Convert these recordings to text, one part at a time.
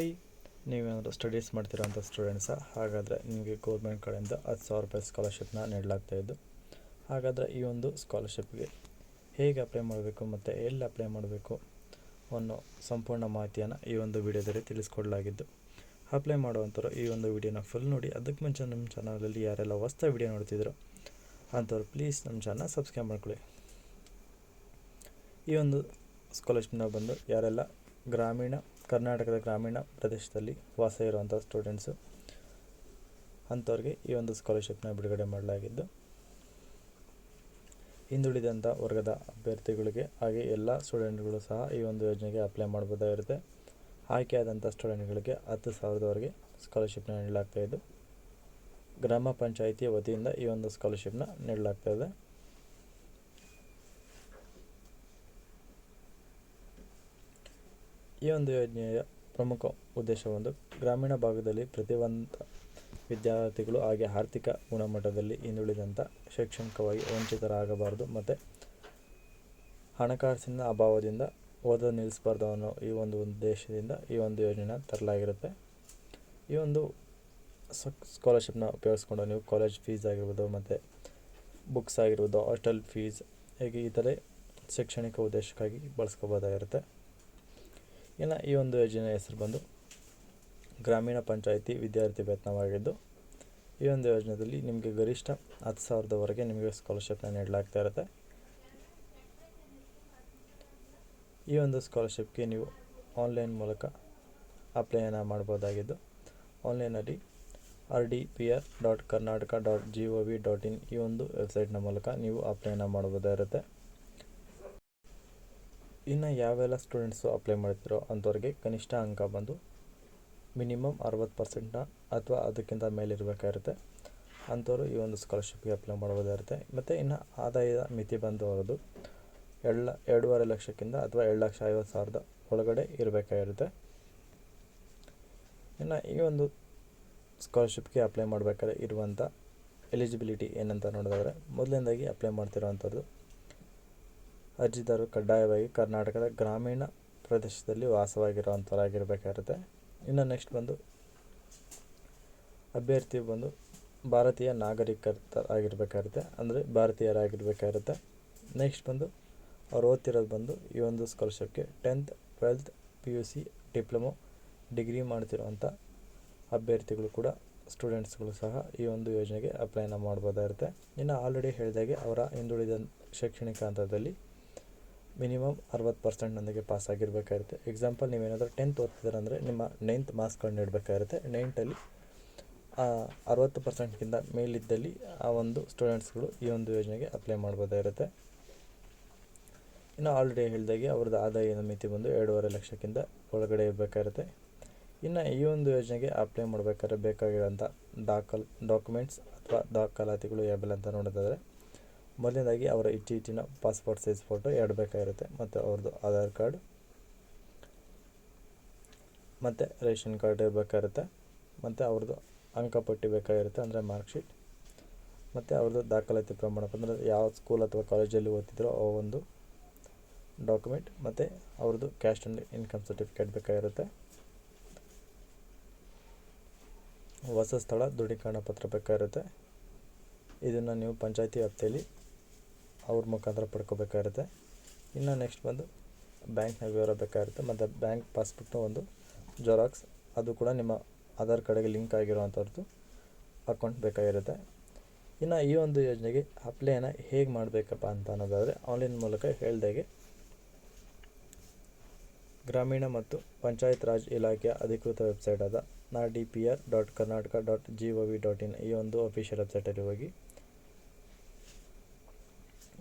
Hi ನೀವೇನಾದರೂ studies ಮಾಡ್ತಿರೋಂಥ students ಹಾಗಾದರೆ ನಿಮಗೆ ಗೌರ್ಮೆಂಟ್ ಕಡೆಯಿಂದ ಹತ್ತು ಸಾವಿರ ರೂಪಾಯಿ ಸ್ಕಾಲರ್ಶಿಪ್ನ ನೀಡಲಾಗ್ತಾ ಇದ್ದು, ಹಾಗಾದರೆ ಈ ಒಂದು ಸ್ಕಾಲರ್ಶಿಪ್ಗೆ ಹೇಗೆ ಅಪ್ಲೈ ಮಾಡಬೇಕು ಮತ್ತು ಎಲ್ಲಿ ಅಪ್ಲೈ ಮಾಡಬೇಕು ಅನ್ನೋ ಸಂಪೂರ್ಣ ಮಾಹಿತಿಯನ್ನು ಈ ಒಂದು ವಿಡಿಯೋದಲ್ಲಿ ತಿಳಿಸ್ಕೊಡಲಾಗಿದ್ದು. ಅಪ್ಲೈ ಮಾಡುವಂಥವ್ರು ಈ ಒಂದು ವಿಡಿಯೋನ ಫುಲ್ ನೋಡಿ, ಅದಕ್ಕೆ ಮುಂಚೆ ನಮ್ಮ ಚಾನಲಲ್ಲಿ ಯಾರೆಲ್ಲ ಹೊಸ್ತ ವಿಡಿಯೋ ನೋಡ್ತಿದ್ರು ಅಂಥವ್ರು ಪ್ಲೀಸ್ ನಮ್ಮ ಚಾನಲ್ ಸಬ್ಸ್ಕ್ರೈಬ್ ಮಾಡ್ಕೊಳ್ಳಿ. ಈ ಒಂದು ಸ್ಕಾಲರ್ಶಿಪ್ನ ಬಂದು ಯಾರೆಲ್ಲ ಗ್ರಾಮೀಣ ಕರ್ನಾಟಕದ ಗ್ರಾಮೀಣ ಪ್ರದೇಶದಲ್ಲಿ ವಾಸ ಇರುವಂಥ ಸ್ಟೂಡೆಂಟ್ಸು ಅಂಥವ್ರಿಗೆ ಈ ಒಂದು ಸ್ಕಾಲರ್ಶಿಪ್ನ ಬಿಡುಗಡೆ ಮಾಡಲಾಗಿದ್ದು, ಹಿಂದುಳಿದಂಥ ವರ್ಗದ ಅಭ್ಯರ್ಥಿಗಳಿಗೆ ಹಾಗೆ ಎಲ್ಲ ಸ್ಟೂಡೆಂಟ್ಗಳು ಸಹ ಈ ಒಂದು ಯೋಜನೆಗೆ ಅಪ್ಲೈ ಮಾಡ್ಬೋದಾಗಿರುತ್ತೆ. ಆಯ್ಕೆಯಾದಂಥ ಸ್ಟೂಡೆಂಟ್ಗಳಿಗೆ ಹತ್ತು ಸಾವಿರದವರೆಗೆ ಸ್ಕಾಲರ್ಶಿಪ್ನ ನೀಡಲಾಗ್ತಾಯಿದ್ದು ಗ್ರಾಮ ಪಂಚಾಯಿತಿ ವತಿಯಿಂದ ಈ ಒಂದು ಸ್ಕಾಲರ್ಶಿಪ್ನ ನೀಡಲಾಗ್ತಾಯಿದೆ ಈ ಒಂದು ಯೋಜನೆಯ ಪ್ರಮುಖ ಉದ್ದೇಶವೊಂದು ಗ್ರಾಮೀಣ ಭಾಗದಲ್ಲಿ ಪ್ರತಿಭಾವಂತ ವಿದ್ಯಾರ್ಥಿಗಳು ಹಾಗೆ ಆರ್ಥಿಕ ಗುಣಮಟ್ಟದಲ್ಲಿ ಹಿಂದುಳಿದಂಥ ಶೈಕ್ಷಣಿಕವಾಗಿ ವಂಚಿತರಾಗಬಾರದು ಮತ್ತು ಹಣಕಾಸಿನ ಅಭಾವದಿಂದ ಓದೋದು ನಿಲ್ಲಿಸಬಾರ್ದು ಅನ್ನೋ ಈ ಒಂದು ಉದ್ದೇಶದಿಂದ ಈ ಒಂದು ಯೋಜನೆನ ತರಲಾಗಿರುತ್ತೆ. ಈ ಒಂದು ಸ್ಕಾಲರ್ಶಿಪ್ನ ಉಪಯೋಗಿಸ್ಕೊಂಡು ನೀವು ಕಾಲೇಜ್ ಫೀಸ್ ಆಗಿರ್ಬೋದು ಮತ್ತು ಬುಕ್ಸ್ ಆಗಿರ್ಬೋದು ಹಾಸ್ಟೆಲ್ ಫೀಸ್ ಹೇಗೆ ಈ ಥರ ಶೈಕ್ಷಣಿಕ ಉದ್ದೇಶಕ್ಕಾಗಿ ಬಳಸ್ಕೋಬೋದಾಗಿರುತ್ತೆ. ಇನ್ನು ಈ ಒಂದು ಯೋಜನೆ ಹೆಸರು ಬಂದು ಗ್ರಾಮೀಣ ಪಂಚಾಯಿತಿ ವಿದ್ಯಾರ್ಥಿ ವೇತನವಾಗಿದ್ದು ಈ ಒಂದು ಯೋಜನೆಯಲ್ಲಿ ನಿಮಗೆ ಗರಿಷ್ಠ ಹತ್ತು ಸಾವಿರದವರೆಗೆ ನಿಮಗೆ ಸ್ಕಾಲರ್ಶಿಪ್ನ ನೀಡಲಾಗ್ತಾ ಇರುತ್ತೆ. ಈ ಒಂದು ಸ್ಕಾಲರ್ಶಿಪ್ಗೆ ನೀವು ಆನ್ಲೈನ್ ಮೂಲಕ ಅಪ್ಲೈಯನ್ನು ಮಾಡ್ಬೋದಾಗಿದ್ದು ಆನ್ಲೈನಲ್ಲಿ R D P R dot Karnataka dot G O V dot in ಈ ಒಂದು ವೆಬ್ಸೈಟ್ನ ಮೂಲಕ ನೀವು ಅಪ್ಲೈನ ಮಾಡ್ಬೋದಾಗಿರುತ್ತೆ. ಇನ್ನು ಯಾವೆಲ್ಲ ಸ್ಟೂಡೆಂಟ್ಸು ಅಪ್ಲೈ ಮಾಡ್ತಿರೋ ಅಂಥವ್ರಿಗೆ ಕನಿಷ್ಠ ಅಂಕ ಬಂದು ಮಿನಿಮಮ್ ಅರವತ್ತು ಪರ್ಸೆಂಟ್ನ ಅಥವಾ ಅದಕ್ಕಿಂತ ಮೇಲೆ ಅಂಥವ್ರು ಈ ಒಂದು ಸ್ಕಾಲರ್ಶಿಪ್ಗೆ ಅಪ್ಲೈ ಮಾಡ್ಬೋದಾಗಿರುತ್ತೆ. ಮತ್ತು ಇನ್ನು ಆದಾಯದ ಮಿತಿ ಬಂದು ಅವರದು ಎರಡು ಎರಡೂವರೆ ಲಕ್ಷಕ್ಕಿಂತ ಅಥವಾ ಎರಡು ಲಕ್ಷ ಐವತ್ತು ಸಾವಿರದ ಒಳಗಡೆ ಇರಬೇಕಾಗಿರುತ್ತೆ. ಇನ್ನು ಈ ಒಂದು ಸ್ಕಾಲರ್ಶಿಪ್ಗೆ ಅಪ್ಲೈ ಮಾಡಬೇಕಾದ್ರೆ ಇರುವಂಥ ಎಲಿಜಿಬಿಲಿಟಿ ಏನಂತ ನೋಡಿದ್ರೆ ಮೊದಲನೇದಾಗಿ ಅಪ್ಲೈ ಮಾಡ್ತಿರೋವಂಥದ್ದು ಅರ್ಜಿದಾರರು ಕಡ್ಡಾಯವಾಗಿ ಕರ್ನಾಟಕದ ಗ್ರಾಮೀಣ ಪ್ರದೇಶದಲ್ಲಿ ವಾಸವಾಗಿರುವಂಥವರಾಗಿರಬೇಕಾಗಿರುತ್ತೆ ಇನ್ನು ನೆಕ್ಸ್ಟ್ ಬಂದು ಅಭ್ಯರ್ಥಿ ಬಂದು ಭಾರತೀಯ ನಾಗರಿಕರ ಆಗಿರಬೇಕಾಗಿರುತ್ತೆ ಅಂದರೆ ಭಾರತೀಯರಾಗಿರಬೇಕಾಗಿರುತ್ತೆ ನೆಕ್ಸ್ಟ್ ಬಂದು ಅವ್ರು ಓದ್ತಿರೋದು ಬಂದು ಈ ಒಂದು ಸ್ಕಾಲರ್ಶಿಪ್ಗೆ tenth twelfth P U C diploma degree ಮಾಡ್ತಿರುವಂಥ ಅಭ್ಯರ್ಥಿಗಳು ಕೂಡ ಸ್ಟೂಡೆಂಟ್ಸ್ಗಳು ಸಹ ಈ ಒಂದು ಯೋಜನೆಗೆ ಅಪ್ಲೈನ ಮಾಡ್ಬೋದಾಗಿರುತ್ತೆ ಇನ್ನು ಆಲ್ರೆಡಿ ಹೇಳಿದಾಗೆ ಅವರ ಹಿಂದುಳಿದ ಶೈಕ್ಷಣಿಕ ಹಂತದಲ್ಲಿ ಮಿನಿಮಮ್ ಅರವತ್ತು ಪರ್ಸೆಂಟ್ನೊಂದಿಗೆ ಪಾಸ್ ಆಗಿರಬೇಕಾಗಿರುತ್ತೆ ಎಕ್ಸಾಂಪಲ್ ನೀವೇನಾದರೂ ಟೆಂತ್ ಓದ್ತಿದ್ದಾರೆ ಅಂದರೆ ನಿಮ್ಮ ನೈನ್ತ್ ಮಾರ್ಕ್ಸ್ಗಳನ್ನ ಇಡಬೇಕಾಗಿರುತ್ತೆ ನೈನ್ತಲ್ಲಿ ಅರವತ್ತು ಪರ್ಸೆಂಟ್ಗಿಂತ ಮೇಲಿದ್ದಲ್ಲಿ ಆ ಒಂದು ಸ್ಟೂಡೆಂಟ್ಸ್ಗಳು ಈ ಒಂದು ಯೋಜನೆಗೆ ಅಪ್ಲೈ ಮಾಡ್ಬೋದಾಗಿರುತ್ತೆ ಇನ್ನು ಆಲ್ರೆಡಿ ಹೇಳಿದಾಗೆ ಅವ್ರದ್ದು ಆದಾಯದ ಮಿತಿ ಬಂದು ಎರಡೂವರೆ ಲಕ್ಷಕ್ಕಿಂತ ಒಳಗಡೆ ಇರಬೇಕಾಗಿರುತ್ತೆ ಇನ್ನು ಈ ಒಂದು ಯೋಜನೆಗೆ ಅಪ್ಲೈ ಮಾಡಬೇಕಾದ್ರೆ ಬೇಕಾಗಿರೋಂಥ ದಾಖಲ್ ಡಾಕ್ಯುಮೆಂಟ್ಸ್ ಅಥವಾ ದಾಖಲಾತಿಗಳು ಯಾವೆಲ್ಲ ಅಂತ ನೋಡೋದಾದರೆ ಮೊದಲನೇದಾಗಿ ಅವರ ಇಟ್ಟಿಟ್ಟಿನ ಪಾಸ್ಪೋರ್ಟ್ ಸೈಜ್ ಫೋಟೋ ಎರಡು ಬೇಕಾಗಿರುತ್ತೆ. ಮತ್ತು ಅವ್ರದ್ದು ಆಧಾರ್ ಕಾರ್ಡ್, ಮತ್ತು ರೇಷನ್ ಕಾರ್ಡ್ ಬೇಕಾಗಿರುತ್ತೆ. ಮತ್ತು ಅವ್ರದ್ದು ಅಂಕಪಟ್ಟಿ ಬೇಕಾಗಿರುತ್ತೆ, ಅಂದರೆ ಮಾರ್ಕ್ಶೀಟ್ ಮತ್ತು ಅವ್ರದ್ದು ದಾಖಲಾತಿ ಪ್ರಮಾಣ, ಅಂದರೆ ಯಾವ ಸ್ಕೂಲ್ ಅಥವಾ ಕಾಲೇಜಲ್ಲಿ ಓದ್ತಿದ್ರೋ ಆ ಒಂದು ಡಾಕ್ಯುಮೆಂಟ್, ಮತ್ತು ಅವ್ರದ್ದು ಕ್ಯಾಶ್ ಆ್ಯಂಡ್ ಇನ್ಕಮ್ ಸರ್ಟಿಫಿಕೇಟ್ ಬೇಕಾಗಿರುತ್ತೆ. ಹೊಸ ಸ್ಥಳ ದೃಢೀಕರಣ ಪತ್ರ ಬೇಕಾಗಿರುತ್ತೆ. ಇದನ್ನು ನೀವು ಪಂಚಾಯತಿ ವ್ಯಾಪ್ತಿಯಲ್ಲಿ ಅವ್ರ ಮುಖಾಂತರ ಪಡ್ಕೋಬೇಕಾಗಿರುತ್ತೆ ಇನ್ನು ನೆಕ್ಸ್ಟ್ ಬಂದು ಬ್ಯಾಂಕ್ನ ವಿವರ ಬೇಕಾಗಿರುತ್ತೆ ಮತ್ತು ಬ್ಯಾಂಕ್ ಪಾಸ್ಬುಕ್ನ ಒಂದು ಜೆರಾಕ್ಸ್ ಅದು ಕೂಡ ನಿಮ್ಮ ಆಧಾರ್ ಕಾರ್ಡಿಗೆ ಲಿಂಕ್ ಆಗಿರುವಂಥದ್ದು ಅಕೌಂಟ್ ಬೇಕಾಗಿರುತ್ತೆ. ಇನ್ನು ಈ ಒಂದು ಯೋಜನೆಗೆ ಅಪ್ಲೈನ ಹೇಗೆ ಮಾಡಬೇಕಪ್ಪ ಅಂತ ಅನ್ನೋದಾದರೆ ಆನ್ಲೈನ್ ಮೂಲಕ ಹೇಳ್ದಾಗೆ ಗ್ರಾಮೀಣ ಮತ್ತು ಪಂಚಾಯತ್ ರಾಜ್ ಇಲಾಖೆಯ ಅಧಿಕೃತ ವೆಬ್ಸೈಟ್ ಆದ ನಾ D P R dot Karnataka dot G O V dot in ಈ ಒಂದು ಅಫಿಷಿಯಲ್ ವೆಬ್ಸೈಟಲ್ಲಿ ಹೋಗಿ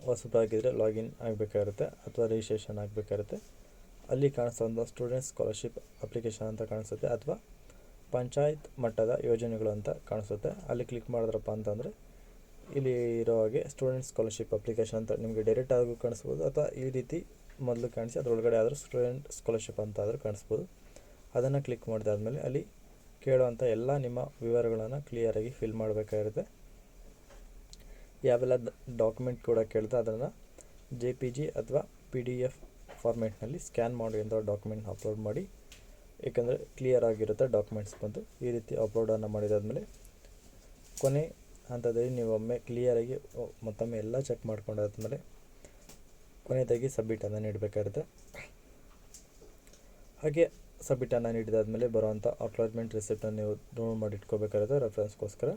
ಹೊಸದಾಗಿದ್ದರೆ ಲಾಗಿನ್ ಆಗಬೇಕಾಗಿರುತ್ತೆ ಅಥವಾ ರಿಜಿಸ್ಟ್ರೇಷನ್ ಆಗಬೇಕಾಗಿರುತ್ತೆ ಅಲ್ಲಿ ಕಾಣಿಸೋಂಥ ಸ್ಟೂಡೆಂಟ್ಸ್ ಸ್ಕಾಲರ್ಶಿಪ್ ಅಪ್ಲಿಕೇಶನ್ ಅಂತ ಕಾಣಿಸುತ್ತೆ ಅಥವಾ ಪಂಚಾಯತ್ ಮಟ್ಟದ ಯೋಜನೆಗಳು ಅಂತ ಕಾಣಿಸುತ್ತೆ. ಅಲ್ಲಿ ಕ್ಲಿಕ್ ಮಾಡಿದ್ರಪ್ಪ ಅಂತಂದರೆ ಇಲ್ಲಿ ಇರೋ ಹಾಗೆ ಸ್ಟೂಡೆಂಟ್ ಸ್ಕಾಲರ್ಶಿಪ್ ಅಪ್ಲಿಕೇಶನ್ ಅಂತ ನಿಮಗೆ ಡೈರೆಕ್ಟ್ ಆಗೂ ಕಾಣಿಸ್ಬೋದು ಅಥವಾ ಈ ರೀತಿ ಮೊದಲು ಕಾಣಿಸಿ ಅದರೊಳಗಡೆ ಆದರೂ ಸ್ಟೂಡೆಂಟ್ ಸ್ಕಾಲರ್ಶಿಪ್ ಅಂತ ಆದರೂ ಕಾಣಿಸ್ಬೋದು. ಅದನ್ನು ಕ್ಲಿಕ್ ಮಾಡಿದಾದ್ಮೇಲೆ ಅಲ್ಲಿ ಕೇಳುವಂಥ ಎಲ್ಲ ನಿಮ್ಮ ವಿವರಗಳನ್ನು ಕ್ಲಿಯರಾಗಿ ಫಿಲ್ ಮಾಡಬೇಕಾಗಿರುತ್ತೆ. ಯಾವೆಲ್ಲ ಡಾಕ್ಯುಮೆಂಟ್ ಕೂಡ ಕೇಳ್ತಾ ಅದನ್ನು ಜೆ ಪಿ ಜಿ ಅಥವಾ ಪಿ ಡಿ ಎಫ್ ಫಾರ್ಮೆಟ್ನಲ್ಲಿ ಸ್ಕ್ಯಾನ್ ಅಂತ ಡಾಕ್ಯುಮೆಂಟ್ ಅಪ್ಲೋಡ್ ಮಾಡಿ, ಏಕೆಂದರೆ ಕ್ಲಿಯರ್ ಆಗಿರುತ್ತೆ ಡಾಕ್ಯುಮೆಂಟ್ಸ್ ಬಂದು, ಈ ರೀತಿ ಅಪ್ಲೋಡನ್ನು ಮಾಡಿದಾದ್ಮೇಲೆ ಕೊನೆ ಹಂತದಲ್ಲಿ ನೀವು ಒಮ್ಮೆ ಕ್ಲಿಯರಾಗಿ ಮತ್ತೊಮ್ಮೆ ಎಲ್ಲ ಚೆಕ್ ಮಾಡ್ಕೊಂಡಾದ್ಮೇಲೆ ಕೊನೆಯದಾಗಿ ಸಬ್ಮಿಟನ್ನು ನೀಡಬೇಕಾಗುತ್ತೆ. ಹಾಗೆ ಸಬ್ಮಿಟನ್ನು ನೀಡಿದಾದ್ಮೇಲೆ ಬರುವಂಥ ಅಪ್ಲಾಯ್ಮೆಂಟ್ ರಿಸಿಪ್ಟನ್ನು ನೀವು ಡೌನ್ಲೋಡ್ ಮಾಡಿ ಇಟ್ಕೋಬೇಕಾಗುತ್ತೆ ರೆಫರೆನ್ಸ್ಗೋಸ್ಕರ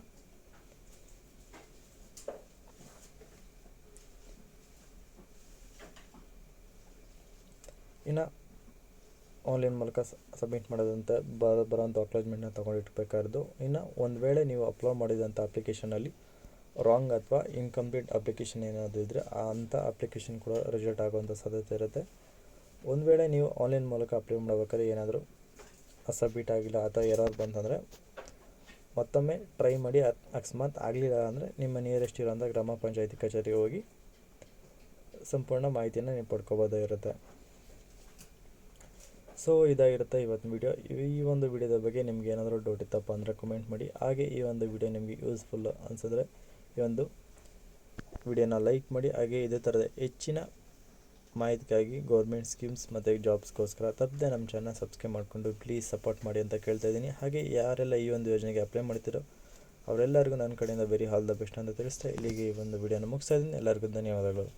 ಇನ್ನು ಆನ್ಲೈನ್ ಮೂಲಕ ಸಬ್ಮಿಟ್ ಮಾಡೋದಂತ ಬರ ಬರೋಂಥ ಅಕ್ಲಾಜ್ಮೆಂಟ್ನ ತೊಗೊಂಡಿಟ್ಬೇಕಾದ್ದು ಇನ್ನು ಒಂದು ವೇಳೆ ನೀವು ಅಪ್ಲೋಡ್ ಮಾಡಿದಂಥ ಅಪ್ಲಿಕೇಶನಲ್ಲಿ ರಾಂಗ್ ಅಥವಾ ಇನ್ಕಂಪ್ಲೀಟ್ ಅಪ್ಲಿಕೇಶನ್ ಏನಾದರೂ ಇದ್ದರೆ ಅಂಥ ಅಪ್ಲಿಕೇಶನ್ ಕೂಡ ರಿಜೆಕ್ಟ್ ಆಗುವಂಥ ಸಾಧ್ಯತೆ ಇರುತ್ತೆ. ಒಂದು ವೇಳೆ ನೀವು ಆನ್ಲೈನ್ ಮೂಲಕ ಅಪ್ಲೈ ಮಾಡಬೇಕಾದ್ರೆ ಏನಾದರೂ ಸಬ್ಮಿಟ್ ಆಗಿಲ್ಲ ಅಥವಾ ಎರರ್ ಬಂತಂದರೆ ಮತ್ತೊಮ್ಮೆ ಟ್ರೈ ಮಾಡಿ ಅಕ್- ಅಕಸ್ಮಾತ್ ಆಗಲಿಲ್ಲ ಅಂದರೆ ನಿಮ್ಮ ನಿಯರೆಸ್ಟ್ ಇರೋಂಥ ಗ್ರಾಮ ಪಂಚಾಯತಿ ಕಚೇರಿಗೆ ಹೋಗಿ ಸಂಪೂರ್ಣ ಮಾಹಿತಿಯನ್ನು ನೀವು ಪಡ್ಕೋಬೋದಾಗಿರುತ್ತೆ. ಸೊ ಇದಾಗಿರುತ್ತೆ ಇವತ್ತಿನ ವಿಡಿಯೋ ಈ ಒಂದು ವಿಡಿಯೋದ ಬಗ್ಗೆ ನಿಮ್ಗೆ ಏನಾದರೂ ಡೌಟ್ ಇತ್ತಪ್ಪ ಅಂದರೆ ಕಮೆಂಟ್ ಮಾಡಿ. ಹಾಗೆ ಈ ಒಂದು ವಿಡಿಯೋ ನಿಮಗೆ ಯೂಸ್ಫುಲ್ ಅನಿಸಿದ್ರೆ ಈ ಒಂದು ವಿಡಿಯೋನ ಲೈಕ್ ಮಾಡಿ. ಹಾಗೆ ಇದೇ ಥರದ ಹೆಚ್ಚಿನ ಮಾಹಿತಿಗಾಗಿ ಗೌರ್ಮೆಂಟ್ ಸ್ಕೀಮ್ಸ್ ಮತ್ತು ಜಾಬ್ಸ್ಗೋಸ್ಕರ ತಪ್ಪದೆ ನಮ್ಮ ಚಾನಲ್ ಸಬ್ಸ್ಕ್ರೈಬ್ ಮಾಡಿಕೊಂಡು ಪ್ಲೀಸ್ ಸಪೋರ್ಟ್ ಮಾಡಿ ಅಂತ ಕೇಳ್ತಾ ಇದ್ದೀನಿ. ಹಾಗೆ ಯಾರೆಲ್ಲ ಈ ಒಂದು ಯೋಜನೆಗೆ ಅಪ್ಲೈ ಮಾಡ್ತಿರೋ ಅವರೆಲ್ಲರಿಗೂ ನನ್ನ ಕಡೆಯಿಂದ ವೆರಿ ಆಲ್ ದ ಬೆಸ್ಟ್ ಅಂತ ತಿಳಿಸ್ತಾ ಇಲ್ಲಿಗೆ ಈ ಒಂದು ವಿಡಿಯೋನ ಮುಗಿಸ್ತಾ ಇದ್ದೀನಿ. ಎಲ್ಲರಿಗೂ ಧನ್ಯವಾದಗಳು.